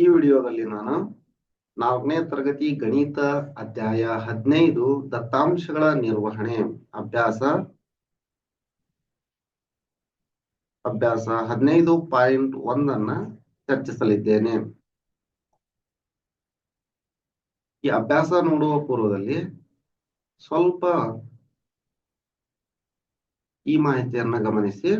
ಈ ವಿಡಿಯೋದಲ್ಲಿ ನಾನು ನಾಲ್ಕನೇ ತರಗತಿ ಗಣಿತ ಅಧ್ಯಾಯ ಹದಿನೈದು ದತ್ತಾಂಶಗಳ ನಿರ್ವಹಣೆ ಅಭ್ಯಾಸ. ಅಭ್ಯಾಸ ಹದಿನೈದು ಪಾಯಿಂಟ್ ಒಂದನ್ನ ಚರ್ಚಿಸಲಿದ್ದೇನೆ. ಈ ಅಭ್ಯಾಸ ನೋಡುವ ಪೂರ್ವದಲ್ಲಿ ಸ್ವಲ್ಪ ಈ ಮಾಹಿತಿಯನ್ನ ಗಮನಿಸಿ.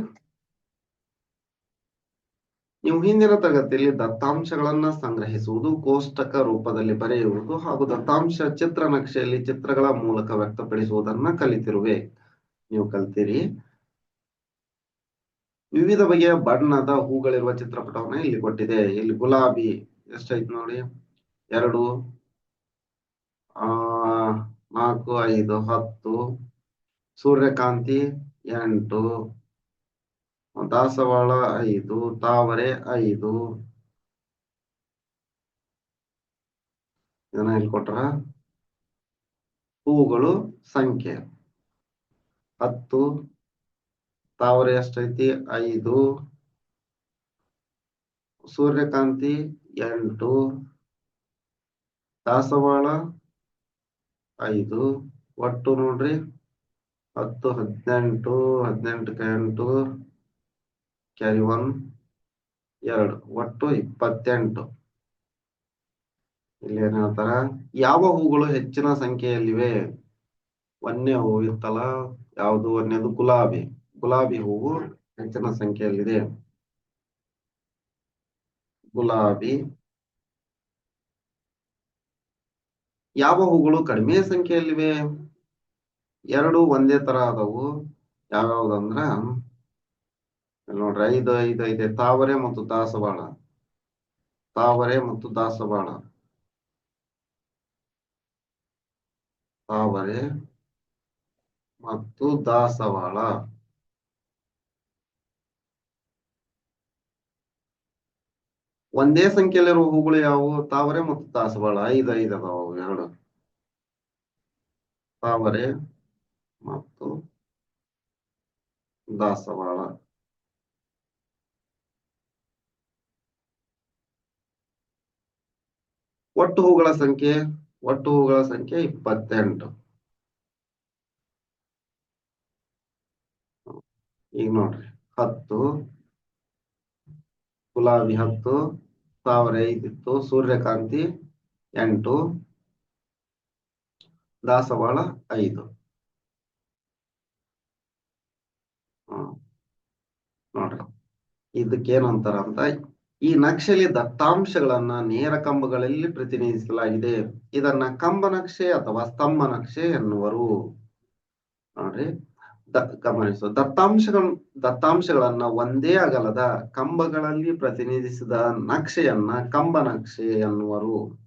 ನೀವು ಹಿಂದಿನ ತರಗತಿಯಲ್ಲಿ ದತ್ತಾಂಶಗಳನ್ನ ಸಂಗ್ರಹಿಸುವುದು, ಕೋಷ್ಟಕ ರೂಪದಲ್ಲಿ ಬರೆಯುವುದು ಹಾಗೂ ದತ್ತಾಂಶ ಚಿತ್ರ ನಕ್ಷೆಯಲ್ಲಿ ಚಿತ್ರಗಳ ಮೂಲಕ ವ್ಯಕ್ತಪಡಿಸುವುದನ್ನ ಕಲಿತಿರುವೆ. ನೀವು ಕಲ್ತೀರಿ. ವಿವಿಧ ಬಗೆಯ ಬಣ್ಣದ ಹೂಗಳಿರುವ ಚಿತ್ರಪಟವನ್ನ ಇಲ್ಲಿ ಕೊಟ್ಟಿದೆ. ಇಲ್ಲಿ ಗುಲಾಬಿ ಎಷ್ಟಾಯ್ತು ನೋಡಿ. ಎರಡು, ಆ, ನಾಲ್ಕು, ಐದು, ಹತ್ತು, ಸೂರ್ಯಕಾಂತಿ, ಎಂಟು ದಾಸವಾಳ ಐದು, ತಾವರೆ ಐದು. ಇದನ್ನ ಹೇಳ್ಕೊಟ್ರ ಕೊಟ್ರ? ಹೂಗಳು ಸಂಖ್ಯೆ. ಹತ್ತು, ತಾವರೆ ಎಷ್ಟೈತಿ? ಐದು. ಸೂರ್ಯಕಾಂತಿ ಎಂಟು. ದಾಸವಾಳ ಐದು. ಒಟ್ಟು ನೋಡ್ರಿ. ಹತ್ತು, ಹದಿನೆಂಟು, ಹದಿನೆಂಟಕ್ಕೆ ಎಂಟು. ಕ್ಯಾರಿ ಒನ್ ಎರಡು, ಒಟ್ಟು ಇಪ್ಪತ್ತೆಂಟು. ಇಲ್ಲಿ ಏನ್ ಹೇಳ್ತಾರ? ಯಾವ ಹೂಗಳು ಹೆಚ್ಚಿನ ಸಂಖ್ಯೆಯಲ್ಲಿವೆ? ವನ್ಯ ಹೂವು ಇತ್ತಲ್ಲ, ಯಾವುದು ಒಂದೇದು ಗುಲಾಬಿ. ಗುಲಾಬಿ ಹೂವು ಹೆಚ್ಚಿನ ಸಂಖ್ಯೆಯಲ್ಲಿದೆ. ಗುಲಾಬಿ. ಯಾವ ಹೂಗಳು ಕಡಿಮೆ ಸಂಖ್ಯೆಯಲ್ಲಿವೆ? ಎರಡು ಒಂದೇ ತರ ಆದವು. ಯಾವ್ಯಾವ್ದಂದ್ರ ನೋಡ್ರಿ, ಐದು ಐದು, ಐದೆ ತಾವರೆ ಮತ್ತು ದಾಸವಾಳ. ತಾವರೆ ಮತ್ತು ದಾಸವಾಳ. ತಾವರೆ ಮತ್ತು ದಾಸವಾಳ. ಒಂದೇ ಸಂಖ್ಯೆಯಲ್ಲಿರುವ ಹೂಗಳು ಯಾವುವು? ತಾವರೆ ಮತ್ತು ದಾಸವಾಳ. ಐದು ಐದು ಅದಾವ ಎರಡು. ತಾವರೆ ಮತ್ತು ದಾಸವಾಳ. ಒಟ್ಟು ಹೂಗಳ ಸಂಖ್ಯೆ, ಒಟ್ಟು ಹೂಗಳ ಸಂಖ್ಯೆ ಇಪ್ಪತ್ತೆಂಟು. ಈಗ ನೋಡ್ರಿ, ಹತ್ತು, ಗುಲಾಬಿ ಹತ್ತು ಸಾವಿರ ಐದಿತ್ತು, ಸೂರ್ಯಕಾಂತಿ ಎಂಟು, ದಾಸವಾಳ ಐದು. ನೋಡ್ರಿ, ಇದಕ್ಕೇನಂತಾರ ಅಂತ ಈ ನಕ್ಷೆಯಲ್ಲಿ ದತ್ತಾಂಶಗಳನ್ನ ನೇರ ಕಂಬಗಳಲ್ಲಿ ಪ್ರತಿನಿಧಿಸಲಾಗಿದೆ. ಇದನ್ನ ಕಂಬ ನಕ್ಷೆ ಅಥವಾ ಸ್ತಂಭ ನಕ್ಷೆ ಎನ್ನುವರು. ನೋಡ್ರಿ, ದ, ಗಮನಿಸು. ದತ್ತಾಂಶಗಳ, ದತ್ತಾಂಶಗಳನ್ನ ಒಂದೇ ಅಗಲದ ಕಂಬಗಳಲ್ಲಿ ಪ್ರತಿನಿಧಿಸಿದ ನಕ್ಷೆಯನ್ನ ಕಂಬ ನಕ್ಷೆ ಎನ್ನುವರು.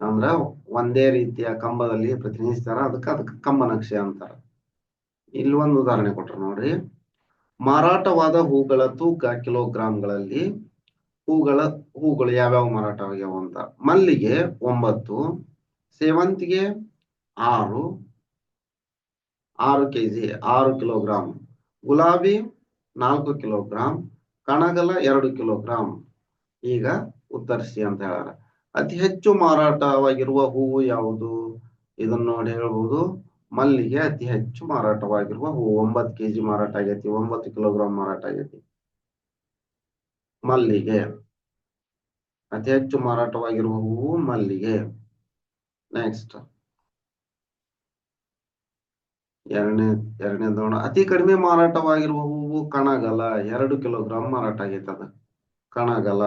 ಅಂದ್ರ ಒಂದೇ ರೀತಿಯ ಕಂಬದಲ್ಲಿ ಪ್ರತಿನಿಧಿಸ್ತಾರ, ಅದಕ್ಕೆ ಅದಕ್ಕೆ ಕಂಬ ನಕ್ಷೆ ಅಂತಾರ. ಇಲ್ಲಿ ಒಂದು ಉದಾಹರಣೆ ಕೊಟ್ರು ನೋಡ್ರಿ. ಮಾರಾಟವಾದ ಹೂಗಳ ತೂಕ ಕಿಲೋಗ್ರಾಂಗಳಲ್ಲಿ ಹೂಗಳ, ಹೂಗಳು ಯಾವ್ಯಾವ ಮಾರಾಟವಾಗ್ಯಾವ ಅಂತ. ಮಲ್ಲಿಗೆ ಒಂಬತ್ತು, ಸೇವಂತಿಗೆ ಆರು ಆರು ಕೆಜಿ, ಆರು ಕಿಲೋಗ್ರಾಂ. ಗುಲಾಬಿ ನಾಲ್ಕು ಕಿಲೋಗ್ರಾಂ, ಕಣಗಲ ಎರಡು ಕಿಲೋಗ್ರಾಂ. ಈಗ ಉತ್ತರಿಸಿ ಅಂತ ಹೇಳಾರ ಅತಿ ಹೆಚ್ಚು ಮಾರಾಟವಾಗಿರುವ ಹೂವು ಯಾವುದು? ಇದನ್ನ ನೋಡಿ ಹೇಳ್ಬೋದು. ಮಲ್ಲಿಗೆ ಅತಿ ಹೆಚ್ಚು ಮಾರಾಟವಾಗಿರುವ ಹೂವು. ಒಂಬತ್ತು ಕೆಜಿ ಮಾರಾಟ ಆಗೈತಿ, ಒಂಬತ್ತು ಕಿಲೋಗ್ರಾಂ ಮಾರಾಟ ಆಗೈತಿ. ಮಲ್ಲಿಗೆ. ಅತಿ ಹೆಚ್ಚು ಮಾರಾಟವಾಗಿರುವ ಹೂವು ಮಲ್ಲಿಗೆ. ನೆಕ್ಸ್ಟ್ ಎರಡನೇ ಎರಡನೇ ದೋಣ ಅತಿ ಕಡಿಮೆ ಮಾರಾಟವಾಗಿರುವ ಹೂವು ಕಣಗಲ. ಎರಡು ಕಿಲೋಗ್ರಾಂ ಮಾರಾಟ ಆಗೈತೆ ಅದ ಕಣಗಲ.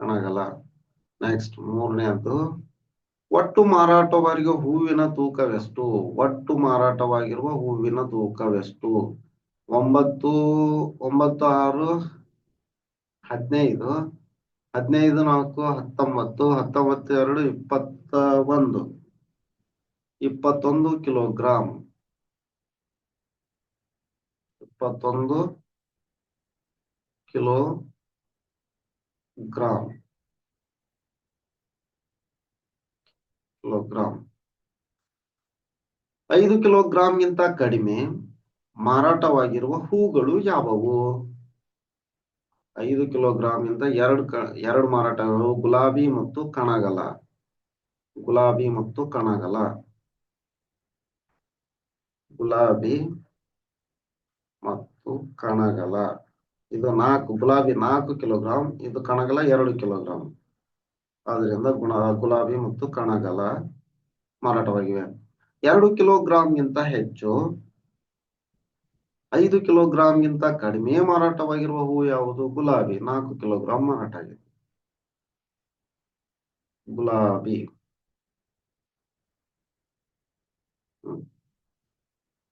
ಕಣಗಲ. ನೆಕ್ಸ್ಟ್ ಮೂರನೇದ್ದು ಒಟ್ಟು ಮಾರಾಟವಾಗಿರುವ ಹೂವಿನ ತೂಕವೆಷ್ಟು? ಒಟ್ಟು ಮಾರಾಟವಾಗಿರುವ ಹೂವಿನ ತೂಕವೆಷ್ಟು? ಒಂಬತ್ತು ಒಂಬತ್ತು ಆರು, ಹದಿನೈದು ಹದಿನೈದು ನಾಲ್ಕು, ಹತ್ತೊಂಬತ್ತು ಹತ್ತೊಂಬತ್ತು ಎರಡು, ಇಪ್ಪತ್ತ ಒಂದು, ಇಪ್ಪತ್ತೊಂದು ಕಿಲೋಗ್ರಾಮ್ ಇಪ್ಪತ್ತೊಂದು ಕಿಲೋ ಗ್ರಾಂ ಕಿಲೋಗ್ರಾಂ. ಐದು ಕಿಲೋಗ್ರಾಂಗಿಂತ ಕಡಿಮೆ ಮಾರಾಟವಾಗಿರುವ ಹೂಗಳು ಯಾವುವು? ಐದು ಕಿಲೋಗ್ರಾಮ್ ಇಂದ ಎರಡು ಎರಡು ಮಾರಾಟಗಳು ಗುಲಾಬಿ ಮತ್ತು ಕಣಗಲ. ಗುಲಾಬಿ ಮತ್ತು ಕಣಗಲ. ಗುಲಾಬಿ ಮತ್ತು ಕಣಗಲ. ಇದು ನಾಲ್ಕು, ಗುಲಾಬಿ ನಾಲ್ಕು ಕಿಲೋಗ್ರಾಂ, ಇದು ಕಣಗಲ ಎರಡು ಕಿಲೋಗ್ರಾಮ್ ಆದ್ರಿಂದ ಗುಣ, ಗುಲಾಬಿ ಮತ್ತು ಕಣಗಲ ಮಾರಾಟವಾಗಿವೆ. ಎರಡು ಕಿಲೋಗ್ರಾಂಗಿಂತ ಹೆಚ್ಚು, ಐದು ಕಿಲೋಗ್ರಾಂಗಿಂತ ಕಡಿಮೆ ಮಾರಾಟವಾಗಿರುವ ಹೂವು ಯಾವುದು? ಗುಲಾಬಿ, ನಾಲ್ಕು ಕಿಲೋಗ್ರಾಂ ಮಾರಾಟ ಆಗಿದೆ. ಗುಲಾಬಿ.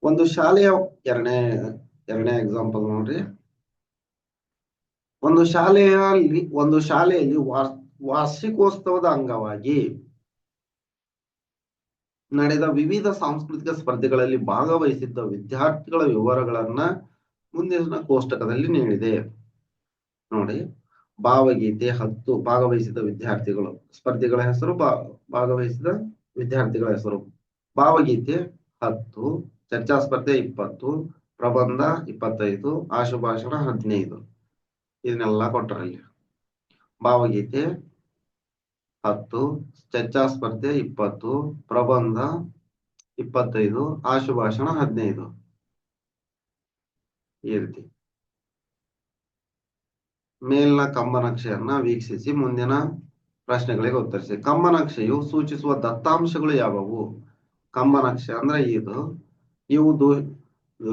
ಒಂದು ಶಾಲೆಯ ಎರಡನೇ ಎರಡನೇ ಎಕ್ಸಾಂಪಲ್ ನೋಡ್ರಿ. ಒಂದು ಶಾಲೆಯಲ್ಲಿ ಒಂದು ಶಾಲೆಯಲ್ಲಿ ವಾರ್- ವಾರ್ಷಿಕೋತ್ಸವದ ಅಂಗವಾಗಿ ನಡೆದ ವಿವಿಧ ಸಾಂಸ್ಕೃತಿಕ ಸ್ಪರ್ಧೆಗಳಲ್ಲಿ ಭಾಗವಹಿಸಿದ್ದ ವಿದ್ಯಾರ್ಥಿಗಳ ವಿವರಗಳನ್ನ ಮುಂದಿನ ಕೋಷ್ಟಕದಲ್ಲಿ ನೀಡಿದೆ. ನೋಡಿ, ಭಾವಗೀತೆ ಹತ್ತು ಭಾಗವಹಿಸಿದ ವಿದ್ಯಾರ್ಥಿಗಳು. ಸ್ಪರ್ಧೆಗಳ ಹೆಸರು ಭಾಗವಹಿಸಿದ ವಿದ್ಯಾರ್ಥಿಗಳ ಹೆಸರು. ಭಾವಗೀತೆ ಹತ್ತು, ಚರ್ಚಾ ಸ್ಪರ್ಧೆ ಇಪ್ಪತ್ತು, ಪ್ರಬಂಧ ಇಪ್ಪತ್ತೈದು, ಆಶುಭಾಷಣ ಹದಿನೈದು. ಇದನ್ನೆಲ್ಲ ಕೊಟ್ಟರಲ್ಲಿ. ಭಾವಗೀತೆ ಹತ್ತು ಚರ್ಚಾ ಸ್ಪರ್ಧೆ ಇಪ್ಪತ್ತು, ಪ್ರಬಂಧ ಇಪ್ಪತ್ತೈದು, ಆಶುಭಾಷಣ ಹದಿನೈದು. ಈ ರೀತಿ. ಮೇಲಿನ ಕಂಬನಕ್ಷೆಯನ್ನ ವೀಕ್ಷಿಸಿ ಮುಂದಿನ ಪ್ರಶ್ನೆಗಳಿಗೆ ಉತ್ತರಿಸಿ. ಕಂಬನಕ್ಷೆಯು ಸೂಚಿಸುವ ದತ್ತಾಂಶಗಳು ಯಾವುವು? ಕಂಬನಕ್ಷೆ ಅಂದ್ರೆ ಇದು. ಇವು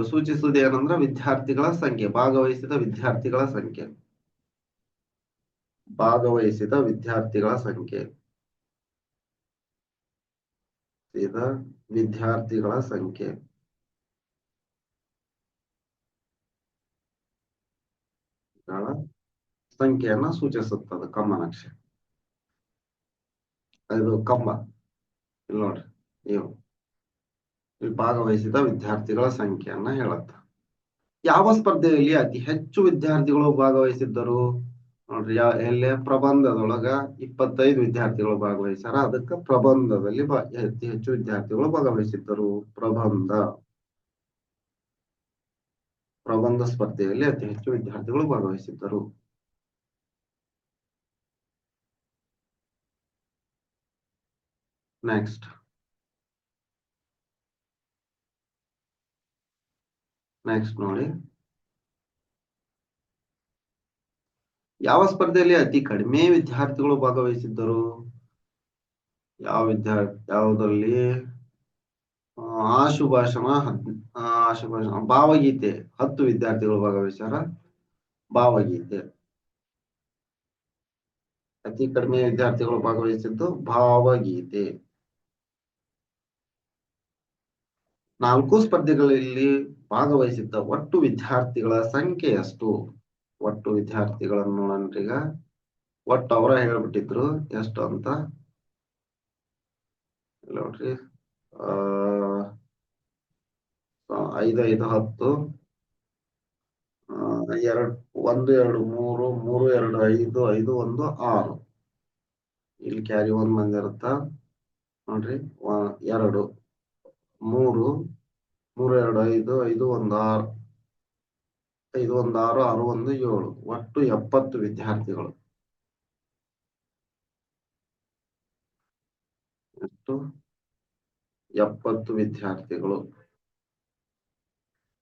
ಸೂಚಿಸುವುದೇನಂದ್ರ ವಿದ್ಯಾರ್ಥಿಗಳ ಸಂಖ್ಯೆ, ಭಾಗವಹಿಸಿದ ವಿದ್ಯಾರ್ಥಿಗಳ ಸಂಖ್ಯೆ. ಭಾಗವಹಿಸಿದ ವಿದ್ಯಾರ್ಥಿಗಳ ಸಂಖ್ಯೆ. ವಿದ್ಯಾರ್ಥಿಗಳ ಸಂಖ್ಯೆ. ಸಂಖ್ಯೆಯನ್ನ ಸೂಚಿಸುತ್ತದೆ ಕಂಬನಕ್ಷೆ ಇದು ಕಂಬ. ಇಲ್ಲಿ ನೋಡ್ರಿ, ನೀವು. ಇಲ್ಲಿ ಭಾಗವಹಿಸಿದ ವಿದ್ಯಾರ್ಥಿಗಳ ಸಂಖ್ಯೆಯನ್ನ ಹೇಳುತ್ತ. ಯಾವ ಸ್ಪರ್ಧೆಯಲ್ಲಿ ಅತಿ ಹೆಚ್ಚು ವಿದ್ಯಾರ್ಥಿಗಳು ಭಾಗವಹಿಸಿದ್ದರು? ನೋಡ್ರಿ ಯಾವ ಎಲ್ಲಿ ಪ್ರಬಂಧದೊಳಗ ಇಪ್ಪತ್ತೈದು ವಿದ್ಯಾರ್ಥಿಗಳು ಭಾಗವಹಿಸ್ಯಾರ, ಅದಕ್ಕೆ ಪ್ರಬಂಧದಲ್ಲಿ ಅತಿ ಹೆಚ್ಚು ವಿದ್ಯಾರ್ಥಿಗಳು ಭಾಗವಹಿಸಿದ್ದರು. ಪ್ರಬಂಧ. ಪ್ರಬಂಧ ಸ್ಪರ್ಧೆಯಲ್ಲಿ ಅತಿ ಹೆಚ್ಚು ವಿದ್ಯಾರ್ಥಿಗಳು ಭಾಗವಹಿಸಿದ್ದರು. ನೆಕ್ಸ್ಟ್ ನೆಕ್ಸ್ಟ್ ನೋಡಿ. ಯಾವ ಸ್ಪರ್ಧೆಯಲ್ಲಿ ಅತಿ ಕಡಿಮೆ ವಿದ್ಯಾರ್ಥಿಗಳು ಭಾಗವಹಿಸಿದ್ದರು? ಯಾವ ವಿದ್ಯಾರ್ಥಿ ಯಾವುದರಲ್ಲಿ? ಆಶುಭಾಷಣ ಹದ್ ಆಶುಭಾಷಣ, ಭಾವಗೀತೆ. ಹತ್ತು ವಿದ್ಯಾರ್ಥಿಗಳು ಭಾಗವಹಿಸ್ಯಾರ. ಭಾವಗೀತೆ. ಅತಿ ಕಡಿಮೆ ವಿದ್ಯಾರ್ಥಿಗಳು ಭಾಗವಹಿಸಿದ್ದು ಭಾವಗೀತೆ. ನಾಲ್ಕು ಸ್ಪರ್ಧೆಗಳಲ್ಲಿ ಭಾಗವಹಿಸಿದ್ದ ಒಟ್ಟು ವಿದ್ಯಾರ್ಥಿಗಳ ಸಂಖ್ಯೆ ಎಷ್ಟು? ಒಟ್ಟು ವಿದ್ಯಾರ್ಥಿಗಳನ್ನು ನೋಡೋಣ ಈಗ ಒಟ್ಟು ಅವರ ಹೇಳ್ಬಿಟ್ಟಿದ್ರು ಎಷ್ಟು ಅಂತ. ನೋಡ್ರಿ. ಐದು ಐದು, ಹತ್ತು. ಎರಡ್, ಒಂದು, ಎರಡು, ಮೂರು ಮೂರು, ಎರಡು, ಐದು ಐದು, ಒಂದು, ಆರು. ಇಲ್ಲಿ ಕ್ಯಾರಿ ಒಂದ್ ಬಂದಿರುತ್ತ? ನೋಡ್ರಿ ಎರಡು, ಮೂರು ಮೂರು, ಎರಡು, ಐದು ಐದು, ಒಂದು, ಆರು. ಐದು ಒಂದು ಆರು ಆರು ಒಂದು ಏಳು. ಒಟ್ಟು ಎಪ್ಪತ್ತು ವಿದ್ಯಾರ್ಥಿಗಳು. ಎಷ್ಟು ಎಪ್ಪತ್ತು ವಿದ್ಯಾರ್ಥಿಗಳು.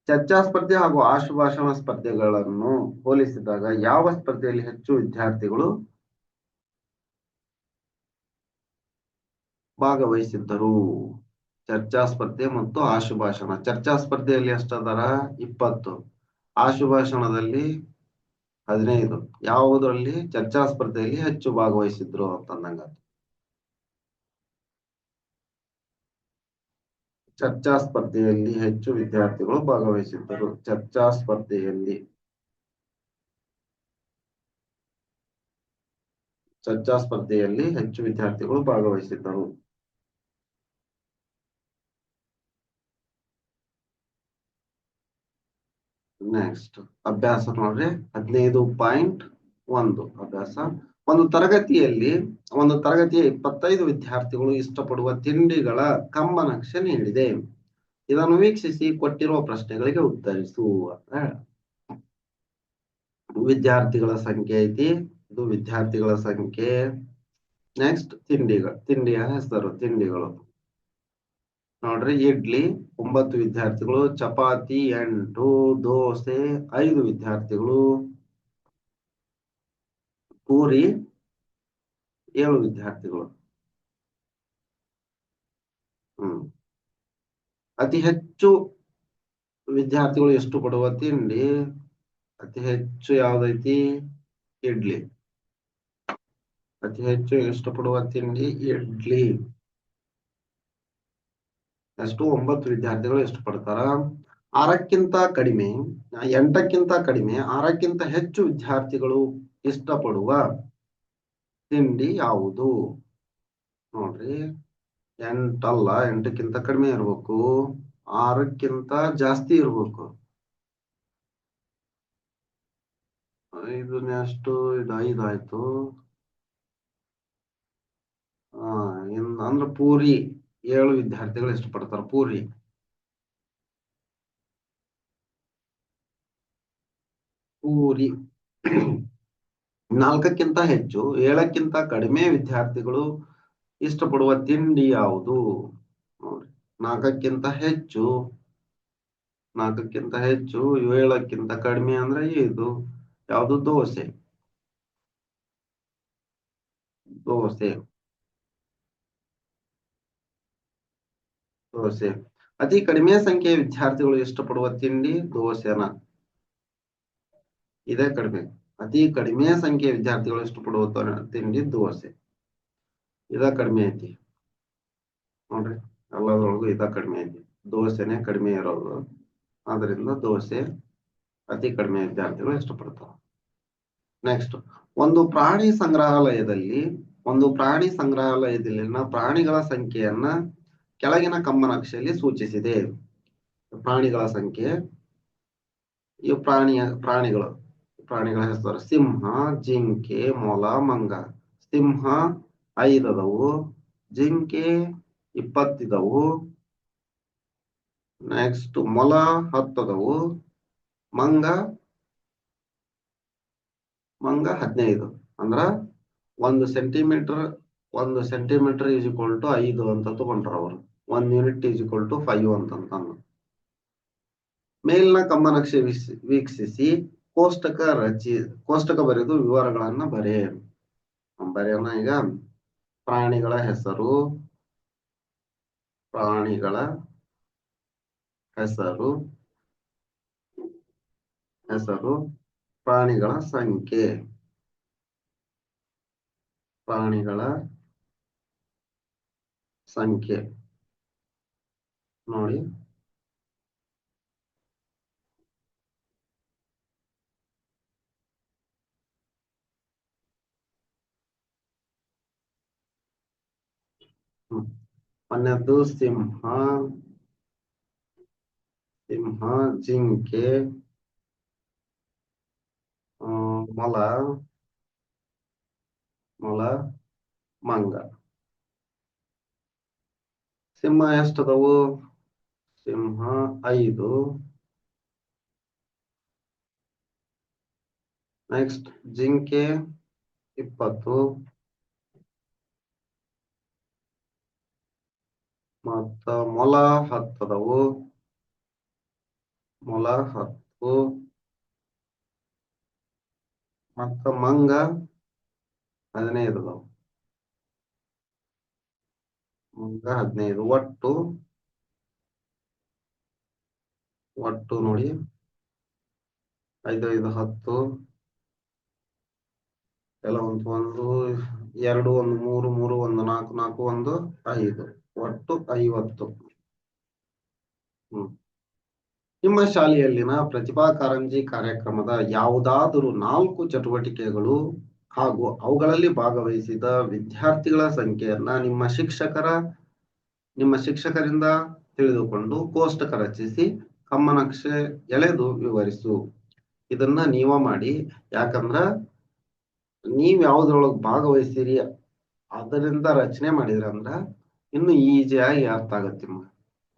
ಚರ್ಚಾ ಸ್ಪರ್ಧೆ ಹಾಗೂ ಆಶುಭಾಷಣ ಸ್ಪರ್ಧೆಗಳನ್ನು ಹೋಲಿಸಿದಾಗ ಯಾವ ಸ್ಪರ್ಧೆಯಲ್ಲಿ ಹೆಚ್ಚು ವಿದ್ಯಾರ್ಥಿಗಳು ಭಾಗವಹಿಸಿದ್ದರು? ಚರ್ಚಾ ಸ್ಪರ್ಧೆ ಮತ್ತು ಆಶುಭಾಷಣ. ಚರ್ಚಾ ಸ್ಪರ್ಧೆಯಲ್ಲಿ ಎಷ್ಟದಾರ? ಇಪ್ಪತ್ತು. ಆಶುಭಾಷಣದಲ್ಲಿ ಹದಿನೈದು. ಯಾವುದರಲ್ಲಿ ಚರ್ಚಾ ಸ್ಪರ್ಧೆಯಲ್ಲಿ ಹೆಚ್ಚು ಭಾಗವಹಿಸಿದ್ರು ಅಂತಂದಂಗ ಚರ್ಚಾ ಸ್ಪರ್ಧೆಯಲ್ಲಿ ಹೆಚ್ಚು ವಿದ್ಯಾರ್ಥಿಗಳು ಭಾಗವಹಿಸಿದ್ದರು. ಚರ್ಚಾ ಸ್ಪರ್ಧೆಯಲ್ಲಿ ಚರ್ಚಾ ಸ್ಪರ್ಧೆಯಲ್ಲಿ ಹೆಚ್ಚು ವಿದ್ಯಾರ್ಥಿಗಳು ಭಾಗವಹಿಸಿದ್ದರು. ನೆಕ್ಸ್ಟ್ ಅಭ್ಯಾಸ ನೋಡ್ರಿ. ಹದಿನೈದು ಪಾಯಿಂಟ್ ಒಂದು. ಅಭ್ಯಾಸ. ಒಂದು ತರಗತಿಯಲ್ಲಿ, ಒಂದು ತರಗತಿಯ ಇಪ್ಪತ್ತೈದು ವಿದ್ಯಾರ್ಥಿಗಳು ಇಷ್ಟಪಡುವ ತಿಂಡಿಗಳ ಕಂಬನಕ್ಷೆ ನೀಡಿದೆ. ಇದನ್ನು ವೀಕ್ಷಿಸಿ ಕೊಟ್ಟಿರುವ ಪ್ರಶ್ನೆಗಳಿಗೆ ಉತ್ತರಿಸು ಅಂತ ವಿದ್ಯಾರ್ಥಿಗಳ ಸಂಖ್ಯೆ ಐತಿ. ಇದು ವಿದ್ಯಾರ್ಥಿಗಳ ಸಂಖ್ಯೆ. ನೆಕ್ಸ್ಟ್ ತಿಂಡಿಗಳು ತಿಂಡಿಯ ಹೆಸರು, ತಿಂಡಿಗಳು. ನೋಡ್ರಿ, ಇಡ್ಲಿ ಒಂಬತ್ತು ವಿದ್ಯಾರ್ಥಿಗಳು, ಚಪಾತಿ ಎಂಟು, ದೋಸೆ ಐದು ವಿದ್ಯಾರ್ಥಿಗಳು, ಪೂರಿ ಏಳು ವಿದ್ಯಾರ್ಥಿಗಳು. ಹ್ಮ್. ಅತಿ ಹೆಚ್ಚು ವಿದ್ಯಾರ್ಥಿಗಳು ಎಷ್ಟು ಪಡುವ ತಿಂಡಿ? ಅತಿ ಹೆಚ್ಚು ಯಾವ್ದೈತಿ? ಇಡ್ಲಿ. ಅತಿ ಹೆಚ್ಚು ಇಷ್ಟಪಡುವ ತಿಂಡಿ? ಇಡ್ಲಿ. ಎಷ್ಟು ಒಂಬತ್ತು ವಿದ್ಯಾರ್ಥಿಗಳು ಇಷ್ಟಪಡ್ತಾರ. ಆರಕ್ಕಿಂತ ಕಡಿಮೆ, ಎಂಟಕ್ಕಿಂತ ಕಡಿಮೆ, ಆರಕ್ಕಿಂತ ಹೆಚ್ಚು ವಿದ್ಯಾರ್ಥಿಗಳು ಇಷ್ಟಪಡುವ ತಿಂಡಿ ಯಾವುದು? ನೋಡ್ರಿ, ಎಂಟಲ್ಲ, ಎಂಟಕ್ಕಿಂತ ಕಡಿಮೆ ಇರ್ಬೇಕು, ಆರಕ್ಕಿಂತ ಜಾಸ್ತಿ ಇರ್ಬೇಕು. ಐದು ಎಷ್ಟು ಇದು ಐದಾಯ್ತು ಹಾ ಅಂದ್ರ ಪೂರಿ. ಏಳು ವಿದ್ಯಾರ್ಥಿಗಳು ಇಷ್ಟಪಡ್ತಾರೆ. ಪೂರಿ ಪೂರಿ ನಾಲ್ಕಕ್ಕಿಂತ ಹೆಚ್ಚು, ಏಳಕ್ಕಿಂತ ಕಡಿಮೆ ವಿದ್ಯಾರ್ಥಿಗಳು ಇಷ್ಟಪಡುವ ತಿಂಡಿ ಯಾವುದು? ನೋಡ್ರಿ ನಾಲ್ಕಕ್ಕಿಂತ ಹೆಚ್ಚು ನಾಲ್ಕಕ್ಕಿಂತ ಹೆಚ್ಚು, ಏಳಕ್ಕಿಂತ ಕಡಿಮೆ ಅಂದ್ರೆ ಇದು, ಯಾವುದು? ದೋಸೆ. ದೋಸೆ. ದೋಸೆ. ಅತಿ ಕಡಿಮೆ ಸಂಖ್ಯೆಯ ವಿದ್ಯಾರ್ಥಿಗಳು ಇಷ್ಟಪಡುವ ತಿಂಡಿ ದೋಸೆನ? ಇದೇ ಕಡಿಮೆ. ಅತಿ ಕಡಿಮೆ ಸಂಖ್ಯೆಯ ವಿದ್ಯಾರ್ಥಿಗಳು ಇಷ್ಟಪಡುವ ತಿಂಡಿ ದೋಸೆ. ಇದ ಕಡಿಮೆ ಐತಿ. ನೋಡ್ರಿ, ಎಲ್ಲದ್ರೊಳಗು ಇದ ಕಡಿಮೆ ಐತಿ. ದೋಸೆನೆ ಕಡಿಮೆ ಇರೋದು. ಆದ್ರಿಂದ ದೋಸೆ ಅತಿ ಕಡಿಮೆ ವಿದ್ಯಾರ್ಥಿಗಳು ಇಷ್ಟಪಡ್ತಾರ. ನೆಕ್ಸ್ಟ್ ಒಂದು ಪ್ರಾಣಿ ಸಂಗ್ರಹಾಲಯದಲ್ಲಿ, ಒಂದು ಪ್ರಾಣಿ ಸಂಗ್ರಹಾಲಯದಲ್ಲಿನ ಪ್ರಾಣಿಗಳ ಸಂಖ್ಯೆಯನ್ನ ಕೆಳಗಿನ ಕಮ್ಮನಕ್ಷೆಯಲ್ಲಿ ಸೂಚಿಸಿದೆ. ಪ್ರಾಣಿಗಳ ಸಂಖ್ಯೆ ಈ ಪ್ರಾಣಿಯ, ಪ್ರಾಣಿಗಳು. ಪ್ರಾಣಿಗಳ ಹೆಸರು ಸಿಂಹ, ಜಿಂಕೆ, ಮೊಲ, ಮಂಗ. ಸಿಂಹ ಐದದವು, ಜಿಂಕೆ ಇಪ್ಪತ್ತಿದವು. ನೆಕ್ಸ್ಟ್ ಮೊಲ ಹತ್ತದವು, ಮಂಗ ಮಂಗ ಹದಿನೈದು. ಅಂದ್ರ ಒಂದು ಸೆಂಟಿಮೀಟರ್ ಒಂದು ಸೆಂಟಿಮೀಟರ್ ಈಸ್ ಈಕ್ವಲ್ ಟು ಐದು ಅಂತ ತಗೊಂಡ್ರ ಅವರು. ಒಂದ್ unit is equal to five ಅಂತಂದು ಮೇಲಿನ ಕಂಬನಕ್ಷೆ ವೀಕ್ಷ- ವೀಕ್ಷಿಸಿ ಕೋಷ್ಟಕ ರಚಿ ಕೋಷ್ಟಕ ಬರೆದು ವಿವರಗಳನ್ನ ಬರೆಯ ಬರೆಯೋಣ ಈಗ. ಪ್ರಾಣಿಗಳ ಹೆಸರು ಪ್ರಾಣಿಗಳ ಹೆಸರು ಹೆಸರು, ಪ್ರಾಣಿಗಳ ಸಂಖ್ಯೆ. ಪ್ರಾಣಿಗಳ ಸಂಖ್ಯೆ. ನೋಡಿ ಹ್ಮ್. ಒಂದನೇದ್ದು ಸಿಂಹ ಸಿಂಹ ಜಿಂಕೆ ಆ, ಮೊಲ ಮೊಲ ಮಂಗ ಸಿಂಹ ಐದು. ನೆಕ್ಸ್ಟ್ ಜಿಂಕೆ ಇಪ್ಪತ್ತು. ಮತ್ತ ಮೊಲ ಹತ್ತದವು. ಮೊಲ ಹತ್ತು. ಮತ್ತ ಮಂಗ ಹದಿನೈದು ಮಂಗ ಹದಿನೈದು. ಒಟ್ಟು ಒಟ್ಟು ನೋಡಿ. ಐದು ಐದು, ಹತ್ತು. ಎಲ್ಲ ಒಂದು ಒಂದು, ಎರಡು, ಒಂದು, ಮೂರು ಮೂರು, ಒಂದು, ನಾಲ್ಕು ನಾಲ್ಕು, ಒಂದು, ಐದು. ಒಟ್ಟು ಐವತ್ತು. ಹ್ಮ್. ನಿಮ್ಮ ಶಾಲೆಯಲ್ಲಿನ ಪ್ರತಿಭಾ ಕಾರಂಜಿ ಕಾರ್ಯಕ್ರಮದ ಯಾವುದಾದರೂ ನಾಲ್ಕು ಚಟುವಟಿಕೆಗಳು ಹಾಗೂ ಅವುಗಳಲ್ಲಿ ಭಾಗವಹಿಸಿದ ವಿದ್ಯಾರ್ಥಿಗಳ ಸಂಖ್ಯೆಯನ್ನ ನಿಮ್ಮ ಶಿಕ್ಷಕರ, ನಿಮ್ಮ ಶಿಕ್ಷಕರಿಂದ ತಿಳಿದುಕೊಂಡು ಕೋಷ್ಟಕ ರಚಿಸಿ ಕಮ್ಮನಕ್ಷೆ ಎಳೆದು ವಿವರಿಸು. ಇದನ್ನ ನೀವ ಮಾಡಿ, ಯಾಕಂದ್ರ ನೀವ್ ಯಾವ್ದ್ರೊಳಗ್ ಭಾಗವಹಿಸಿರಿ ಅದರಿಂದ ರಚನೆ ಮಾಡಿದ್ರ ಅಂದ್ರ ಇನ್ನು ಈಜಿಯಾಗಿ ಅರ್ಥ ಆಗತ್ತೆ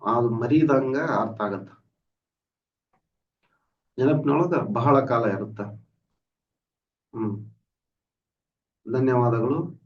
ಅದು ಮರೀದಂಗ ಅರ್ಥ ಆಗತ್ತ. ನೆನಪಿನೊಳಗ ಬಹಳ ಕಾಲ ಇರುತ್ತ. ಹ್ಮ್. ಧನ್ಯವಾದಗಳು.